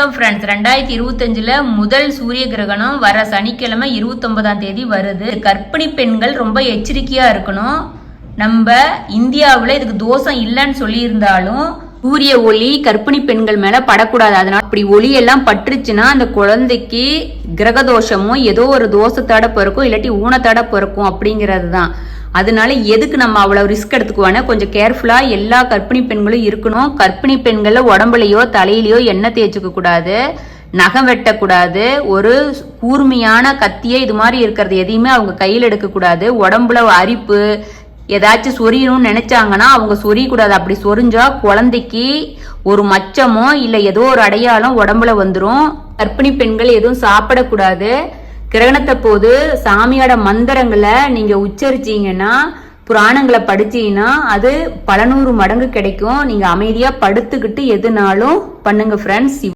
வணக்கம் ஃப்ரெண்ட்ஸ் ரெண்டாயிரத்தி இருபத்தஞ்சுல முதல் சூரிய கிரகணம் வர சனிக்கிழமை இருபத்தொன்பதாம் தேதி வருது. கர்ப்பிணி பெண்கள் ரொம்ப எச்சரிக்கையா இருக்கணும். நம்ம இந்தியாவில் இதுக்கு தோஷம் இல்லைன்னு சொல்லியிருந்தாலும் சூரிய ஒளி கர்ப்பிணி பெண்கள் மேல படக்கூடாது. அதனால அப்படி ஒளி எல்லாம் பட்டுருச்சுன்னா அந்த குழந்தைக்கு கிரக தோஷமோ ஏதோ ஒரு தோஷத்தோட பிறக்கும் இல்லாட்டி ஊனத்தோட பிறக்கும் அப்படிங்கிறது தான் அதனால எதுக்கு நம்ம அவ்வளவு ரிஸ்க் எடுத்துக்குவானே கொஞ்சம் கேர்ஃபுல்லா எல்லா கர்ப்பிணி பெண்களும் இருக்கணும். கர்ப்பிணி பெண்கள் உடம்புலையோ தலையிலையோ எண்ணெய் தேய்ச்சிக்க கூடாது. நகம் வெட்டக்கூடாது. ஒரு கூர்மையான கத்தியே இது மாதிரி இருக்கிறது எதையுமே அவங்க கையில் எடுக்கக்கூடாது. உடம்புல அரிப்பு ஏதாச்சும் சொரியணும்னு நினைச்சாங்கன்னா அவங்க சொரியக்கூடாது. அப்படி சொரிஞ்சா குழந்தைக்கு ஒரு மச்சமோ இல்லை ஏதோ ஒரு அடையாளம் உடம்புல வந்துடும் கர்ப்பிணி பெண்கள் எதுவும் சாப்பிடக்கூடாது. கிரகணத்தை போது சாமியோட மந்திரங்களை நீங்க உச்சரிச்சீங்கன்னா புராணங்களை படிச்சீங்கன்னா அது பல நூறு மடங்கு கிடைக்கும். நீங்க அமைதியா படுத்துக்கிட்டு எதுனாலும் பண்ணுங்க ஃப்ரெண்ட்ஸ்